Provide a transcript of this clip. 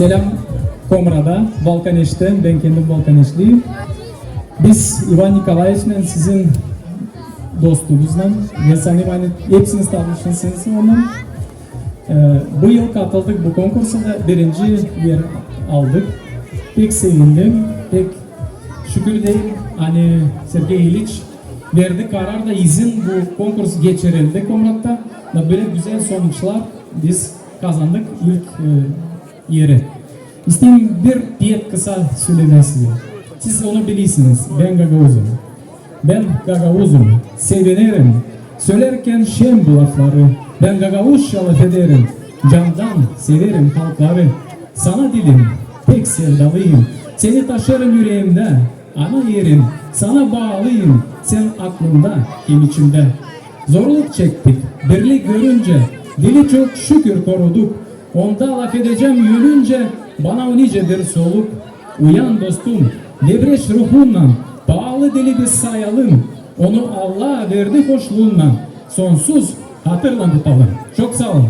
Selam Komra'da, Balkaneş'te. Ben kendim Balkaneşliyim. Biz Ivan Nikolaevич'le sizin dostunuzla ve sen Ivan hepsiniz tanışmışsınız ondan. Ee, bu yıl katıldık bu konkursa da birinci yer aldık. Pek sevindim, pek şükür değil. Hani Sergey İliç verdi karar da izin bu konkurs geçirildi Komrat'ta. Da böyle güzel sonuçlar biz kazandık ilk e, yeri. İsteyim bir diyet kısa söylemek size. Siz onu bilirsiniz. Ben Gagavuz'um. Ben Gagavuz'um. Sevinirim. Söylerken şem bu lafları. Ben Gagavuzca laf ederim. Candan severim halkları. Sana dilim pek sevdalıyım. Seni taşırım yüreğimde. Ana yerim. Sana bağlıyım. Sen aklımda, kim içimde. Zorluk çektik. Birlik görünce. Dili çok şükür koruduk. Onda laf edeceğim yürünce. Bana o nicedir soluk. Uyan dostum. Devreş ruhunla. Bağlı dili biz sayalım. Onu Allah verdi hoşluğunla. Sonsuz hatırla tutalım. Çok sağ olun.